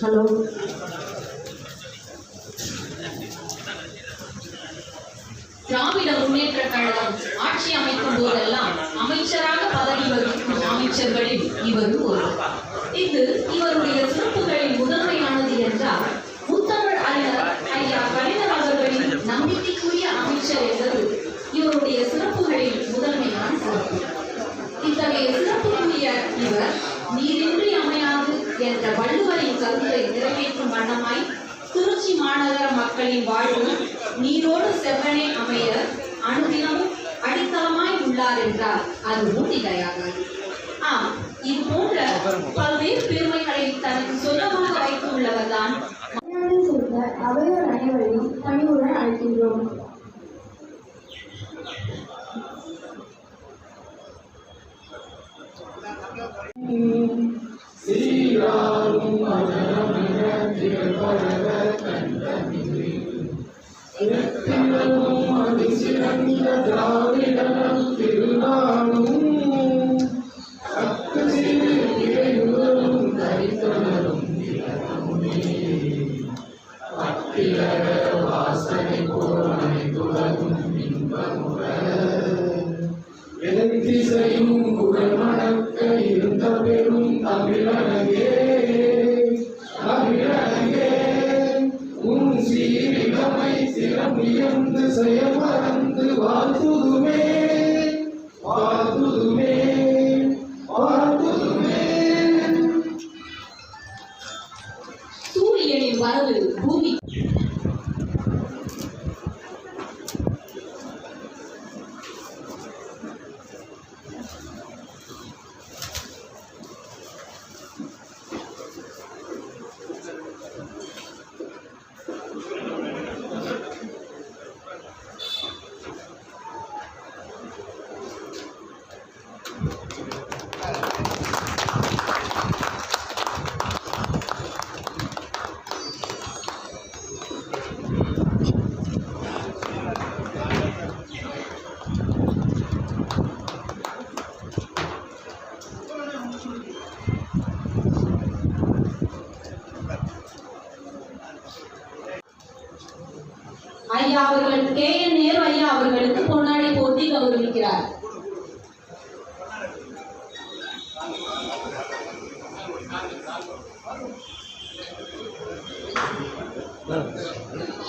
Hello. உள்ளார் என்றால் அது ஊட்டிகையாகாது ஆம் இது போன்ற பல்வேறு பெருமைகளை தனக்கு சொந்தமாக வைத்துள்ளவர்தான் அவையோர் அனைவரையும் பணிவுடன் அழைக்கின்றோம். இரத்தினமும் அதிசிறந்த பத்திலக புகழ் மணக்க இருந்த பெரும் தமிழனகே Thank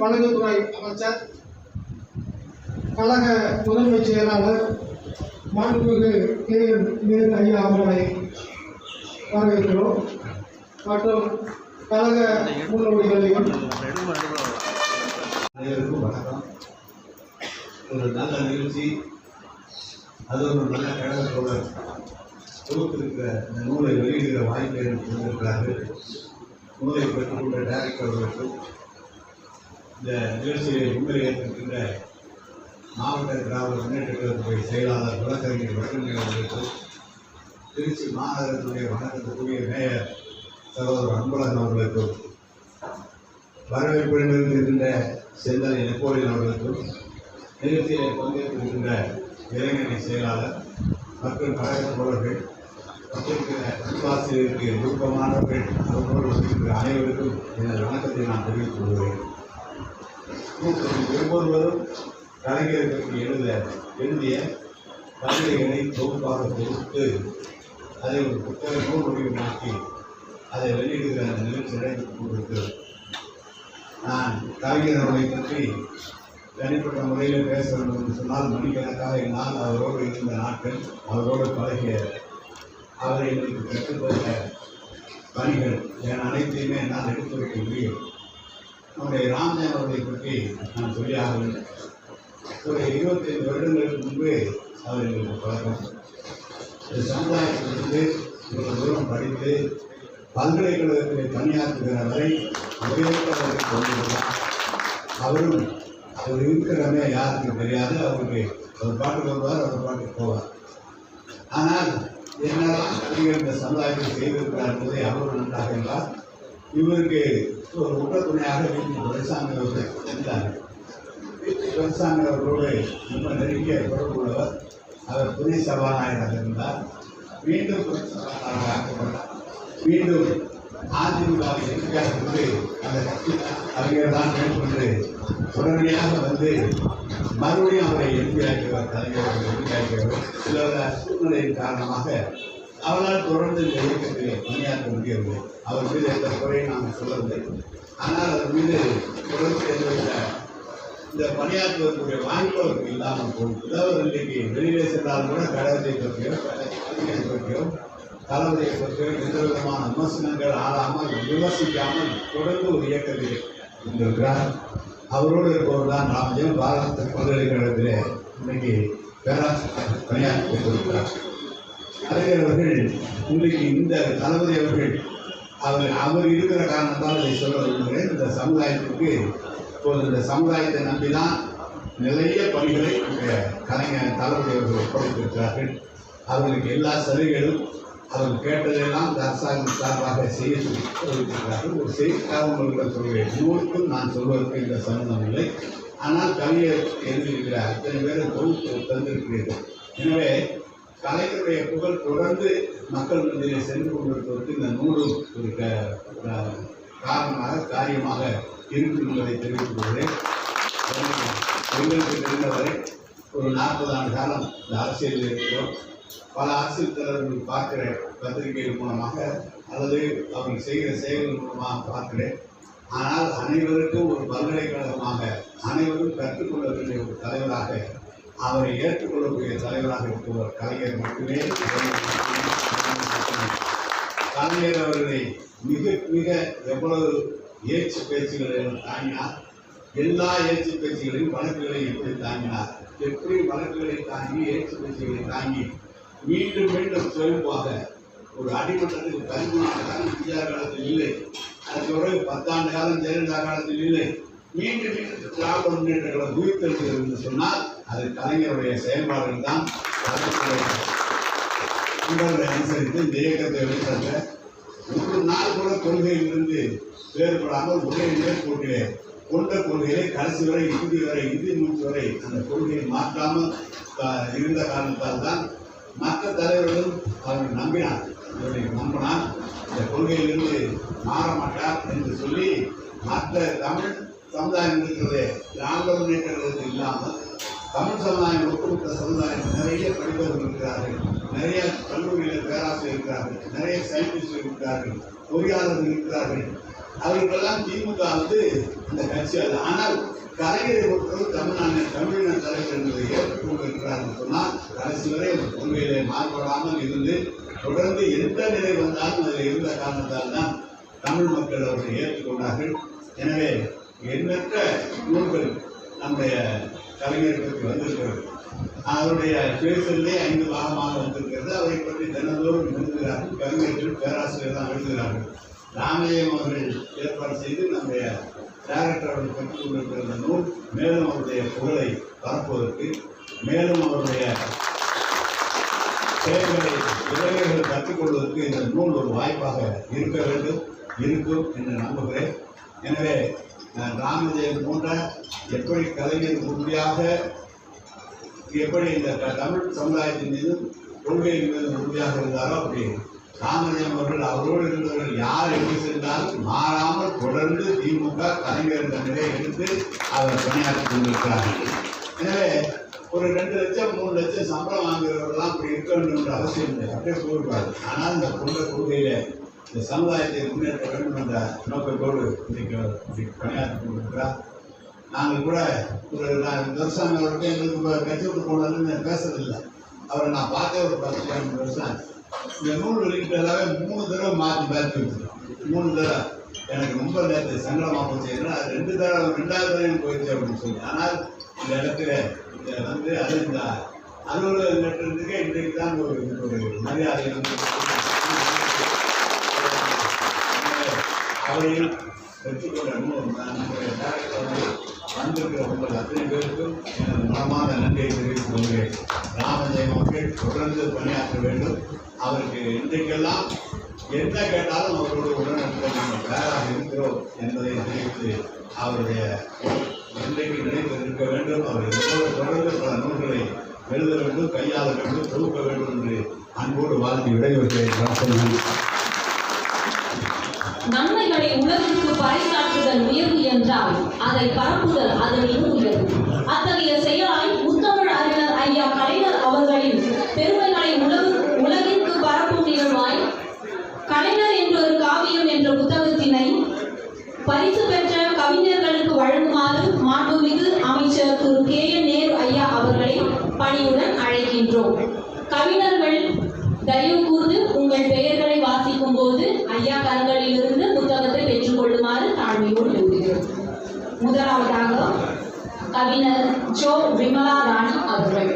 குடிநீர் அமைச்சர் கழக முதன்மை செயலாளர் மாண்புமிகு கே. என் நேரு ஐயா அவர்களை வரவேற்கிறோம். மற்றும் கழக முன்னோடிகளையும் அனைவருக்கும் வணக்கம். ஒரு நல்ல நிகழ்ச்சி அது ஒரு நல்ல கழகத்தோழர் தொகுத்திருக்கிற இந்த நூலை வெளியிடுகிற வாய்ப்பை எனக்கு கொடுத்திருக்கிறார்கள் நூலை பெற்றுக்கொண்ட டைரக்டர் அவர்களுக்கும் இந்த நிகழ்ச்சியை முன்னிலையேற்றிருக்கின்ற மாவட்ட திராவிட முன்னேற்ற கழகத்துறை செயலாளர் வழக்கறிஞர் வழக்கறிஞர் அவர்களுக்கும் திருச்சி மாநகரத்துடைய வணக்கத்துக்குரிய மேயர் சகோதரர் அன்பழகன் அவர்களுக்கும் வரவேற்புடன் இருக்கின்ற செந்தல் நெப்போலியன் அவர்களுக்கும் நிகழ்ச்சியில் பங்கேற்றிருக்கின்ற இளைஞரணி செயலாளர் மற்றும் கழக தோழர்கள் வந்திருக்கிற அன்பாசிரியருக்கு விருப்பமானவர்கள் அவர்களோடு வந்திருக்கிற அனைவருக்கும் எனது வணக்கத்தை நான் தெரிவித்துக் கொள்கிறேன். ஒவ்வொருவரும் கலைஞர்களுக்கு எழுத எழுதிய கவிதைகளை தொகுப்பாக தொகுத்து அதை ஒரு புத்தக நூல் வடிவமாக்கி அதை வெளியிடுகிற நிலை நிகழ்ச்சி கொண்டிருக்கிறது நான் கவிஞர் அவரை பற்றி தனிப்பட்ட முறையில் பேச வேண்டும் என்று சொன்னால் மணிக்கணக்காக என்னால் அவரோடு இருந்த நாட்கள் அவரோடு பழகிய அவரை எனக்கு கற்றுத்தந்த பணிகள் என் அனைத்தையுமே என்னால் எடுத்து வைக்க முடியும். நம்முடைய ராமஜன் அவர்களை பற்றி நான் சொல்லியாக வேண்டும். ஒரு இருபத்தைந்து வருடங்களுக்கு முன்பு அவர் எங்களுக்கு பழக்கம். இந்த சமுதாயத்திலிருந்து இவ்வளவு தூரம் படித்து பல்கலைக்கழகத்தில் பணியாற்றுகிற வரை உயர்ந்தவரை கொண்டிருந்தார். அவரும் அவர் இருக்கிறமே யாருக்கும் தெரியாது. அவருக்கு அவர் பாட்டுக்கு வருவார் அவர் பாட்டுக்கு போவார். ஆனால் என்னால் அதிகம் இந்த சமுதாயத்தை செய்திருக்கிறார் என்பதை அவர் நன்றாக இருந்தார் இவருக்கு ஒரு உடல் துணையாக வீட்டில் துரைசாமி அவர்கள் இருந்தார்கள் துரைசாமி அவர்களோடு ரொம்ப நெருங்கிய தொடர்புள்ளவர். அவர் துணை சபாநாயகராக இருந்தார். மீண்டும் துணை சபாநாயகராக ஆக்கப்பட்டார். மீண்டும் அதிமுகவை எதிர்க்காக கொண்டு அந்த கட்சி அறிஞர் தான் மேற்கொண்டு உடனடியாக வந்து மறுபடியும் அவரை எம்பியாக்கியவர் தலைவர் எம்பியாக்கியவர் சில சூழ்நிலையின் காரணமாக அவரால் தொடர்ந்து இந்த இயக்கத்திலே பணியாற்ற முடியவில்லை. அவர் மீது எந்த குறையும் நாங்கள் சொல்லவில்லை. ஆனால் அவர் மீது தொடர்ந்து எந்தவித இந்த பணியாற்றுவதற்குரிய வாய்ப்புகளுக்கு இல்லாமல் போகுது அவர் இன்றைக்கு வெளியிலே சென்றால் கூட கடவுளை பற்றியோ கலைஞரை பற்றியோ தளபதியை பற்றியோ எந்த விதமான விமர்சனங்கள் ஆளாமல் விமர்சிக்காமல் தொடர்ந்து ஒரு இயக்கத்தில் இருந்திருக்கிறார். அவரோடு இருப்பவர் தான் ராமஜெயம். பாரத பல்கலைக்கழகத்திலே இன்னைக்கு பேராசிரியர் பணியாற்றி கொண்டிருக்கிறார். கலைஞர் அவர்கள் இன்றைக்கு இந்த தளபதி அவர்கள் அவர் அவர் இருக்கிற காரணத்தால் இதை சொல்ல விரும்புகிறேன். இந்த சமுதாயத்துக்கு இப்போது இந்த சமுதாயத்தை நம்பி தான் நிறைய பணிகளை கலைஞர் தளபதி அவர்கள் ஒப்படைத்திருக்கிறார்கள் அவர்களுக்கு எல்லா சலுகைகளும் அவர்கள் கேட்டதெல்லாம் இந்த அரசாங்கம் சார்பாக செய்ய சொல்லியிருக்கிறார்கள் ஒரு செய்திக்காக உங்களுக்கு சொல்கிறேன் நூறுக்கும் நான் சொல்வதற்கு இந்த சம்பந்தம் இல்லை. ஆனால் கவிஞர் எழுதியிருக்கிறார். அத்தனை பேரை தொகுத்து தந்திருக்கிறீர்கள். எனவே கலைஞருடைய புகழ் தொடர்ந்து மக்கள் மத்தியிலே சென்று கொண்டிருப்பதற்கு இந்த நூலும் ஒரு காரணமாக காரியமாக இருக்கும் என்பதை தெரிவித்துக் கொள்கிறேன். எங்களுக்கு தெரிந்தவரை ஒரு நாற்பது ஆண்டு காலம் இந்த அரசியலில் இருக்கிறோம். பல அரசியல் தலைவர்கள் பார்க்கிற பத்திரிகைகள் மூலமாக அல்லது அவர்கள் செய்கிற செயல்கள் மூலமாக பார்க்கிறேன். ஆனால் அனைவருக்கும் ஒரு பல்கலைக்கழகமாக அனைவரும் கற்றுக்கொள்ள வேண்டிய ஒரு தலைவராக அவரை ஏற்றுக்கொள்ளக்கூடிய தலைவராக இருப்பவர் கலைஞர் மட்டுமே. கலைஞர் அவர்களை மிக மிக எவ்வளவு ஏச்சு பேச்சுகளையும் தாங்கினார். எல்லா ஏச்சு பேச்சுகளையும் வழக்குகளையும் எப்படி தாங்கினார். எப்படி வழக்குகளை தாங்கி ஏச்சு பேச்சுகளை தாங்கி மீண்டும் மீண்டும் சுயம்பாக ஒரு அடிமட்டத்துக்கு பதிமூணாண்டு காலம் இந்தியா காலத்தில் இல்லை. அதுக்கு பிறகு பத்தாண்டு காலம் ஜெயலலிதா காலத்தில் இல்லை. மீண்டும் மீண்டும் திராவிட முன்னேற்ற கழகம் உயிர்த்தெழுகிறது என்று சொன்னால் அது கலைஞருடைய செயல்பாடுகள் தான் உங்களை அனுசரித்து இந்த இயக்கத்தை வெளிப்படுத்த ஒரு நாள் கூட கொள்கையிலிருந்து வேறுபடாமல் ஒரே நேர்கோட்டிலே கொண்ட கொள்கையை கடைசி வரை இறுதி வரை இறுதி மூச்சு வரை அந்த கொள்கையை மாற்றாமல் இருந்த காரணத்தால் தான் மற்ற தலைவர்களும் அவர்கள் நம்பினார் இவரை நம்பினார் இந்த கொள்கையிலிருந்து மாற மாட்டார் என்று சொல்லி மற்ற தமிழ் சமுதாயம் இருக்கிறதே திராவிட முன்னேற்ற இல்லாமல் தமிழ் சமுதாயம் ஒட்டுமொத்த சமுதாயம் நிறைய படிப்பவர்கள் இருக்கிறார்கள். நிறைய கல்லூரியில் பேராசிரியர் இருக்கிறார்கள். நிறைய சயின்டிஸ்ட் இருக்கிறார்கள். பொறியாளர்கள் இருக்கிறார்கள். அவர்களுக்கெல்லாம் திமுக வந்து இந்த கட்சி அல்ல. ஆனால் கலைஞரை பொறுத்தவரை தமிழ்நாடு தமிழின தலைவர் என்பதை ஏற்றுக்கொண்டு இருக்கிறார்கள் சொன்னால் கடைசி வரை அந்த கொள்கையிலே மாறுபடாமல் இருந்து தொடர்ந்து எந்த நிலை வந்தாலும் அதில் இருந்த காரணத்தால் தான் தமிழ் மக்கள் அவர்களை ஏற்றுக்கொண்டார்கள். எனவே எண்ணற்ற நூல்கள் நம்முடைய கலைஞர்களுக்கு வந்திருக்கிறது. அவருடைய பேசலே ஐந்து பாகமாக வந்திருக்கிறது. அவரை பற்றி தினந்தோறும் எழுதுகிறார்கள். கவிஞர்கள் பேராசிரியர் தான் எழுதுகிறார்கள். ராமஜெயம் அவர்கள் ஏற்பாடு செய்து நம்முடைய டைரக்டர் அவர்கள் கற்றுக் கொண்டிருக்கிற இந்த நூல் மேலும் அவருடைய புகழை பரப்புவதற்கு மேலும் அவருடைய செயல்களை இளைஞர்கள் கற்றுக்கொள்வதற்கு இந்த நூல் ஒரு வாய்ப்பாக இருக்க வேண்டும் இருக்கும் என்று நம்புகிறேன். எனவே நான் ராமஜெயம் போன்ற எப்படி கலைஞர் உறுதியாக எப்படி இந்த தமிழ் சமுதாயத்தின் மீது கொள்கையின் மீது உறுதியாக இருந்தாரோ அப்படி ராமஜெயம் அவர்கள் அவரோடு இருந்தவர்கள் யார் எப்படி சென்றாலும் மாறாமல் தொடர்ந்து திமுக கலைஞர் என்ற நிலையை எடுத்து அவர் பணியாற்றி கொண்டிருக்கிறார்கள். எனவே ஒரு ரெண்டு லட்சம் மூணு லட்சம் சம்பளம் வாங்குறவர்கள்லாம் அப்படி இருக்க வேண்டும்ன்ற அவசியம் இல்லை. அப்படியே போகக்கூடாது ஆனால் இந்த கொண்ட கொள்கையில இந்த சமுதாயத்தை முன்னேற்ற வேண்டும் என்ற நோக்கத்தோடு இன்றைக்கு பணியாற்றி கொண்டிருக்கிறார். நாங்கள் கூட ஒரு நான் தர்சாமி அவர்கிட்ட எங்களுக்கு இப்போ கட்சி விட்டு போனதுன்னு பேசுறதில்லை அவரை நான் பார்த்தே ஒரு பத்து பதினஞ்சு வருஷம் இந்த நூல் எல்லாமே மூணு தடவை மாற்றி மாற்றி வச்சுருக்கோம். மூணு தடவை. எனக்கு ரொம்ப நேரத்தை சங்கடமாக போச்சு. ஏன்னா ரெண்டு தடவை ரெண்டாவது தடவை போயிடுச்சு அப்படின்னு சொல்லி. ஆனால் இந்த இடத்துல வந்து அது இந்த அலுவலக லெட்டருக்கு இன்றைக்கு தான் ஒரு ஒரு மரியாதை வந்து அவையில் பெற்றுக்கொண்ட வந்திருக்கிற உங்கள் அத்தனை பேருக்கும் எனது மனமான நன்றியை தெரிவித்துக் கொள்கிறேன். ராமஜெயம் தொடர்ந்து பணியாற்ற வேண்டும். அவருக்கு இன்றைக்கெல்லாம் என்ன கேட்டாலும் அவர்களுடைய உடனடியாக நாங்கள் தயாராக இருக்கிறோம் என்பதை தெரிவித்து அவருடைய இன்றைக்கு நினைவு இருக்க வேண்டும். அவர் இதோடு தொடர்ந்து பல நூல்களை எழுத வேண்டும் கையாள வேண்டும் தொகுக்க வேண்டும் என்று அன்போடு வாழ்த்தி விடைபெறுகிறேன். நன்மைகளை உலகிற்கு பறைசாற்றுதல் உயர்வு என்றால் அதை பரப்புதல் அதனினும் உயர்வு. அத்தகைய செயலாய் முத்தமிழ் அறிஞர் ஐயா கலைஞர் அவர்களின் பெருமைகளை உலகு உலகிற்கு பரப்பும் நிகழ்வாய் கலைஞர் என்ற ஒரு காவியம் என்ற புத்தகத்தினை பரிசு பெற்ற கவிஞர்களுக்கு வழங்குமாறு மாண்புமிகு அமைச்சர் திரு கே என் நேரு ஐயா அவர்களை பணியுடன் அழைக்கின்றோம். கவிஞர்கள் தயவு கூர்ந்து உங்கள் பெயர்களை வாசிக்கும் போது ஐயா கரங்களிலிருந்து முதலாவதாக கவிஞர் ஜோ விமலா ராணி அவர்கள்.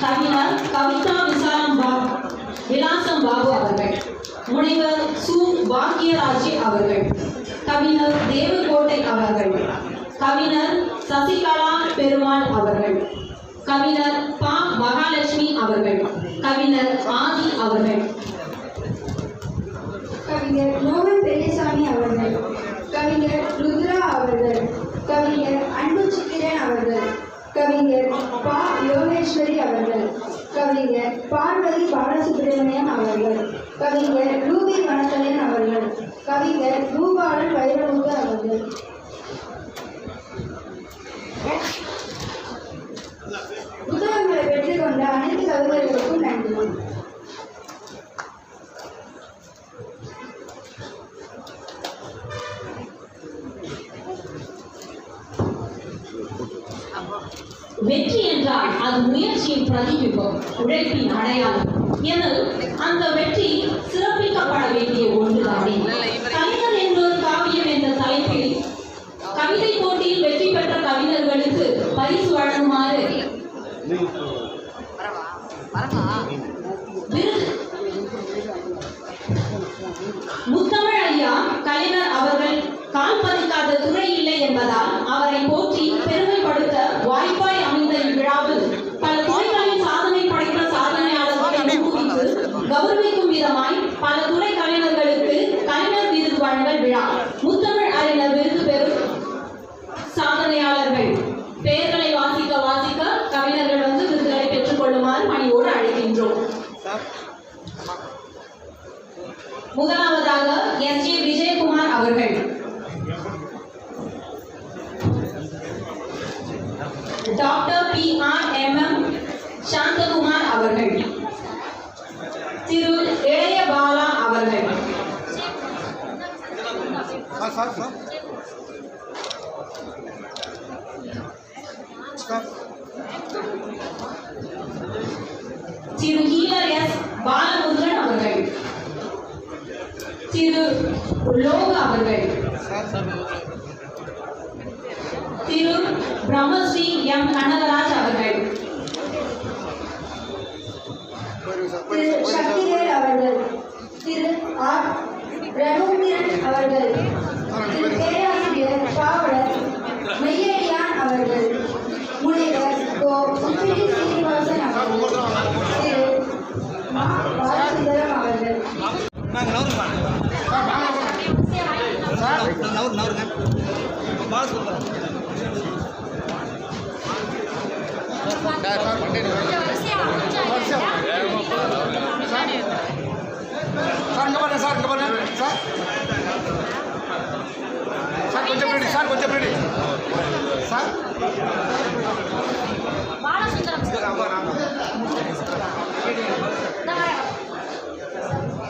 கவிஞர் கவிதா விசாரம் பாபு விலாசம் பாபு அவர்கள். முனைவர் சு. பாக்கியராஜி அவர்கள். கவிஞர் தேவகோட்டை அவர்கள். கவிஞர் சசிகலா பெருமாள் அவர்கள். கவிஞர் பா. மகாலட்சுமி அவர்கள். கவிஞர் ஆதி அவர்கள். கவிஞர் மோகன் பெரியசாமி அவர்கள் கவிஞர் ருத்ரா அவர்கள் கவிஞர் அன்பு சித்திரன் அவர்கள் கவிஞர் பா யோகேஸ்வரி அவர்கள் கவிஞர் பார்வதி பாலசுப்ரமணியம் அவர்கள் கவிஞர் ரூபி வனத்தலன் அவர்கள் கவிஞர் ரூபாலன் வைரமுத்து அவர்கள் புத்தகங்களை பெற்றுக்கொண்ட அனைத்து கவிஞர்களுக்கும் நன்றி வெற்றி என்றால் அது வெற்றியின் பிரதிபிம்பம் உழைப்பின் அடையாளம் என அந்த வெற்றி சிறப்பிக்கப்பட வேண்டிய ஒன்றுதானே? கவிஞர் என்பது காவியம் என்ற தலைப்பில் கவிதை போட்டியில் வெற்றி பெற்ற கவிஞர்களுக்கு பரிசு வழங்குமாறு முத்தமிழ் ஐயா கலைஞர் அவர்கள் கால் பதிக்காத துறை இல்லை என்பதால் அவரை போற்றி முதலாவதாக எஸ் ஜே விஜயகுமார் அவர்கள் doctor P R M M Santhakumar அவர்கள் திரு இளைய பாலா அவர்கள் திரு ஹீலர் எஸ் பாலமுருகன் அவர்கள் திரு லோக அவர்கள் திரு பிரம்மஸ்ரீ எம் கனகராஜ் அவர்கள். திரு சக்திவேல் அவர்கள். திரு ஆர் ரகுந்திரன் அவர்கள். திரு பேராசிரியர் பாவலர். மெய்யடியான் அவர்கள். முனைவர் கோ முப்பிடி சீனிவாசன் அவர்கள். திரு மா பாலசுந்தரம் அவர்கள். కొంచెం రెడీ సార్ కొంచెం రెడీ సార్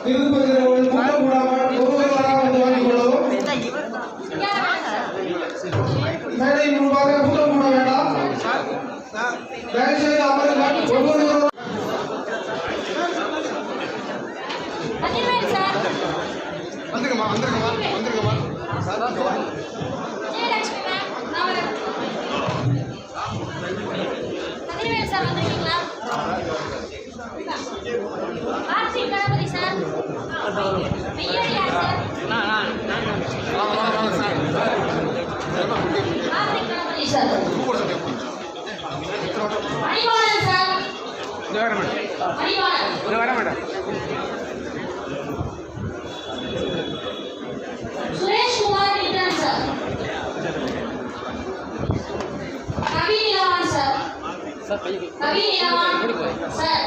திருப்பதி ஒரு வர madam Suresh Kumar Vikram sir Kavi Nilavan sir Kavi Nilavan sir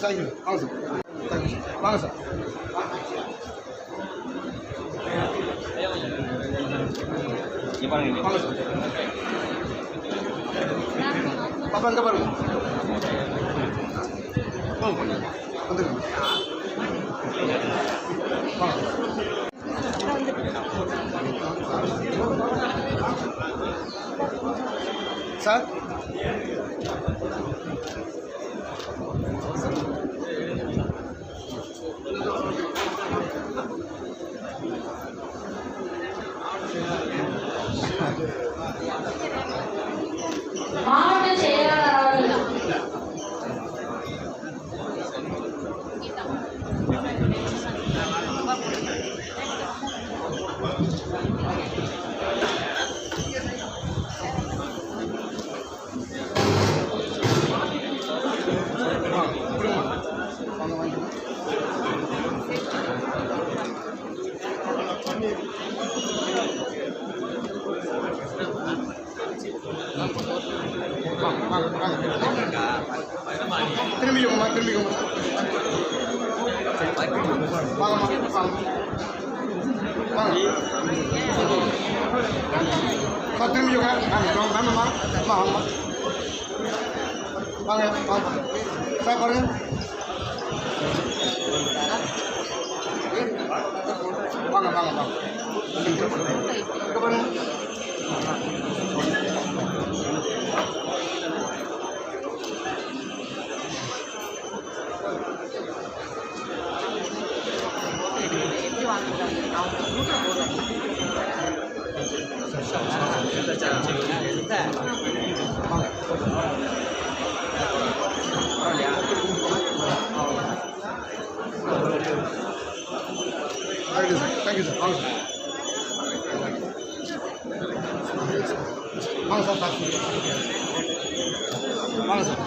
thank you வாங்க சார் தேங்க்யூ சார் வாங்க சார் வாங்க சார் பாப்பா எங்கே பாருங்க வந்துருங்க வாங்க Ah! బియ్యం మగ్గర బియ్యం పద్దెనిమిది బియ్యం నమ్మమ్మా మా అమ్మ வாங்க வாங்க சார் பாருங்க வாங்க வாங்க வாங்க பாருங்க வாங்க சார்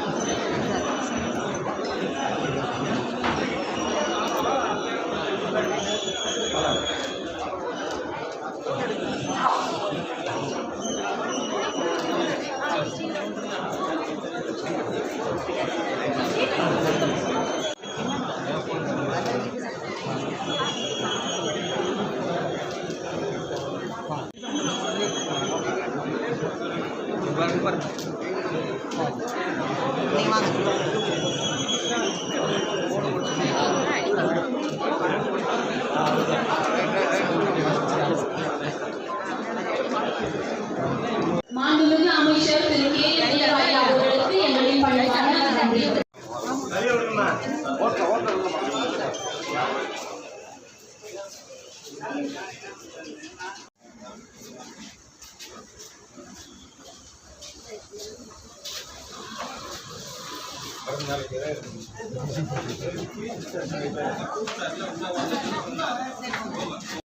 சார் வாங்க